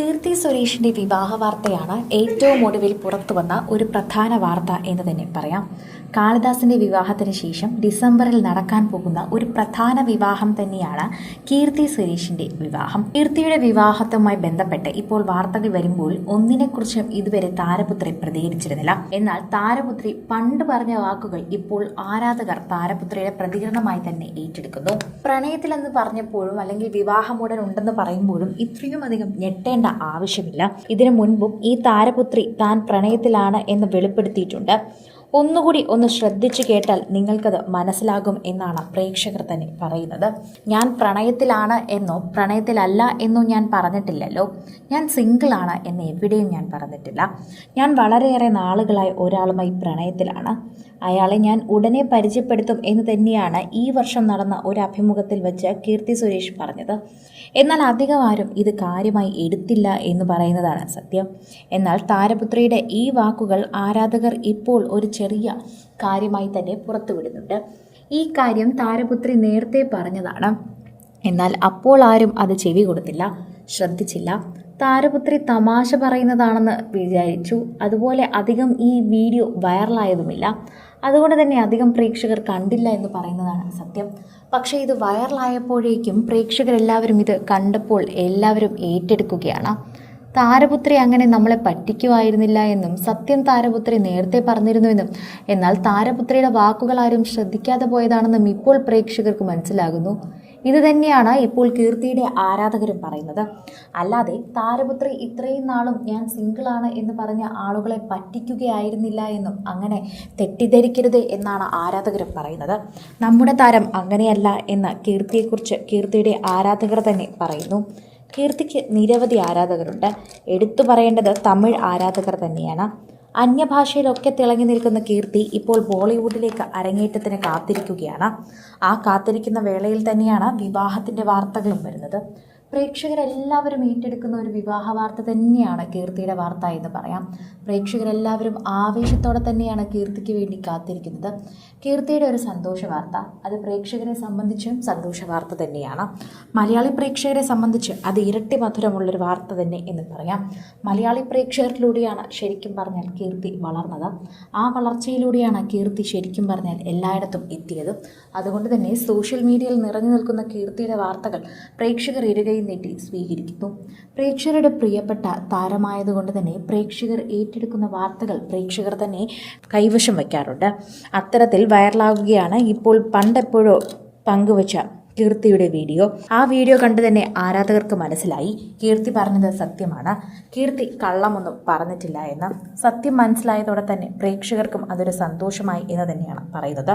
കീർത്തി സുരേഷിന്റെ വിവാഹ വാർത്തയാണ് ഏറ്റവും ഒടുവിൽ പുറത്തു വന്ന ഒരു പ്രധാന വാർത്ത എന്ന് തന്നെ പറയാം. കാളിദാസിന്റെ വിവാഹത്തിന് ശേഷം ഡിസംബറിൽ നടക്കാൻ പോകുന്ന ഒരു പ്രധാന വിവാഹം തന്നെയാണ് കീർത്തി സുരേഷിന്റെ വിവാഹം. കീർത്തിയുടെ വിവാഹത്തുമായി ബന്ധപ്പെട്ട് ഇപ്പോൾ വാർത്തകൾ വരുമ്പോൾ ഒന്നിനെക്കുറിച്ചും ഇതുവരെ താരപുത്രി പ്രതികരിച്ചിരുന്നില്ല. എന്നാൽ താരപുത്രി പണ്ട് പറഞ്ഞ വാക്കുകൾ ഇപ്പോൾ ആരാധകർ താരപുത്രിയുടെ പ്രതികരണമായി തന്നെ ഏറ്റെടുക്കുന്നു. പ്രണയത്തിലെന്ന് പറഞ്ഞപ്പോഴും അല്ലെങ്കിൽ വിവാഹമുടൻ ഉണ്ടെന്ന് പറയുമ്പോഴും ഇത്രയും അധികം ഞെട്ടേണ്ട ആവശ്യമില്ല. ഇതിനു മുൻപും ഈ താരപുത്രി താൻ പ്രണയത്തിലാണ് എന്ന് വെളിപ്പെടുത്തിയിട്ടുണ്ട്. ഒന്നുകൂടി ഒന്ന് ശ്രദ്ധിച്ചു കേട്ടാൽ നിങ്ങൾക്കത് മനസ്സിലാകും എന്നാണ് പ്രേക്ഷകർ തന്നെ പറയുന്നത്. ഞാൻ പ്രണയത്തിലാണ് എന്നോ പ്രണയത്തിലല്ല എന്നോ ഞാൻ പറഞ്ഞിട്ടില്ലല്ലോ. ഞാൻ സിംഗിളാണ് എന്ന് എവിടെയും ഞാൻ പറഞ്ഞിട്ടില്ല. ഞാൻ വളരെയേറെ നാളുകളായി ഒരാളുമായി പ്രണയത്തിലാണ്. അയാളെ ഞാൻ ഉടനെ പരിചയപ്പെടുത്തും എന്ന് തന്നെയാണ് ഈ വർഷം നടന്ന ഒരു അഭിമുഖത്തിൽ വെച്ച് കീർത്തി സുരേഷ് പറഞ്ഞത്. എന്നാൽ അധികം ആരും ഇത് കാര്യമായി എടുത്തില്ല എന്ന് പറയുന്നതാണ് സത്യം. എന്നാൽ താരപുത്രിയുടെ ഈ വാക്കുകൾ ആരാധകർ ഇപ്പോൾ ഒരു ചെറിയ കാര്യമായി തന്നെ പുറത്തുവിടുന്നുണ്ട്. ഈ കാര്യം താരപുത്രി നേരത്തെ പറഞ്ഞതാണ്. എന്നാൽ അപ്പോൾ ആരും അത് ചെവി കൊടുത്തില്ല ശ്രദ്ധിച്ചില്ല. താരപുത്രി തമാശ പറയുന്നതാണെന്ന് വിചാരിച്ചു. അതുപോലെ അധികം ഈ വീഡിയോ വൈറലായതുമില്ല. അതുകൊണ്ട് തന്നെ അധികം പ്രേക്ഷകർ കണ്ടില്ല എന്ന് പറയുന്നതാണ് സത്യം. പക്ഷേ ഇത് വൈറലായപ്പോഴേക്കും പ്രേക്ഷകരെല്ലാവരും ഇത് കണ്ടപ്പോൾ എല്ലാവരും ഏറ്റെടുക്കുകയാണ്. താരപുത്രി അങ്ങനെ നമ്മളെ പറ്റിക്കുമായിരുന്നില്ല എന്നും സത്യം താരപുത്രി നേരത്തെ പറഞ്ഞിരുന്നുവെന്നും എന്നാൽ താരപുത്രിയുടെ വാക്കുകൾ ആരും ശ്രദ്ധിക്കാതെ പോയതാണെന്നും ഇപ്പോൾ പ്രേക്ഷകർക്ക് മനസ്സിലാകുന്നു. ഇത് തന്നെയാണ് ഇപ്പോൾ കീർത്തിയുടെ ആരാധകരും പറയുന്നത്. അല്ലാതെ താരപുത്രി ഇത്രയും നാളും ഞാൻ സിംഗിളാണ് എന്ന് പറഞ്ഞ ആളുകളെ പറ്റിക്കുകയായിരുന്നില്ല എന്നും അങ്ങനെ തെറ്റിദ്ധരിക്കരുത് എന്നാണ് ആരാധകരും പറയുന്നത്. നമ്മുടെ താരം അങ്ങനെയല്ല എന്ന് കീർത്തിയെക്കുറിച്ച് കീർത്തിയുടെ ആരാധകർ തന്നെ പറയുന്നു. കീർത്തിക്ക് നിരവധി ആരാധകരുണ്ട്. എടുത്തു പറയേണ്ടത് തമിഴ് ആരാധകർ തന്നെയാണ്. അന്യഭാഷയിലൊക്കെ തിളങ്ങി നിൽക്കുന്ന കീർത്തി ഇപ്പോൾ ബോളിവുഡിലേക്ക് അരങ്ങേറ്റത്തിന് കാത്തിരിക്കുകയാണ്. ആ കാത്തിരിക്കുന്ന വേളയിൽ തന്നെയാണ് വിവാഹത്തിന്റെ വാർത്തകളും വരുന്നത്. പ്രേക്ഷകരെല്ലാവരും ഏറ്റെടുക്കുന്ന ഒരു വിവാഹ വാർത്ത തന്നെയാണ് കീർത്തിയുടെ വാർത്ത എന്ന് പറയാം. പ്രേക്ഷകരെല്ലാവരും ആവേശത്തോടെ തന്നെയാണ് കീർത്തിക്ക് വേണ്ടി കാത്തിരിക്കുന്നത്. കീർത്തിയുടെ ഒരു സന്തോഷ വാർത്ത അത് പ്രേക്ഷകരെ സംബന്ധിച്ചും സന്തോഷ വാർത്ത തന്നെയാണ്. മലയാളി പ്രേക്ഷകരെ സംബന്ധിച്ച് അത് ഇരട്ടി മധുരമുള്ളൊരു വാർത്ത തന്നെ എന്ന് പറയാം. മലയാളി പ്രേക്ഷകരിലൂടെയാണ് ശരിക്കും പറഞ്ഞാൽ കീർത്തി വളർന്നത്. ആ വളർച്ചയിലൂടെയാണ് കീർത്തി ശരിക്കും പറഞ്ഞാൽ എല്ലായിടത്തും എത്തിയത്. അതുകൊണ്ട് തന്നെ സോഷ്യൽ മീഡിയയിൽ നിറഞ്ഞു നിൽക്കുന്ന കീർത്തിയുടെ വാർത്തകൾ പ്രേക്ഷകർ ഇരുകയും നീട്ടി സ്വീകരിക്കുന്നു. പ്രേക്ഷകരുടെ പ്രിയപ്പെട്ട താരമായതുകൊണ്ട് തന്നെ പ്രേക്ഷകർ ഏറ്റെടുക്കുന്ന വാർത്തകൾ പ്രേക്ഷകർ തന്നെ കൈവശം വയ്ക്കാറുണ്ട്. അത്തരത്തിൽ വൈറലാകുകയാണ് ഇപ്പോൾ പണ്ടെപ്പോഴോ പങ്കുവച്ച കീർത്തിയുടെ വീഡിയോ. ആ വീഡിയോ കണ്ടു തന്നെ ആരാധകർക്ക് മനസ്സിലായി. കീർത്തി പറഞ്ഞത് സത്യമാണ്. കീർത്തി കള്ളമൊന്നും പറഞ്ഞിട്ടില്ല എന്ന്. സത്യം മനസ്സിലായതോടെ തന്നെ പ്രേക്ഷകർക്കും അതൊരു സന്തോഷമായി എന്ന് തന്നെയാണ് പറയുന്നത്.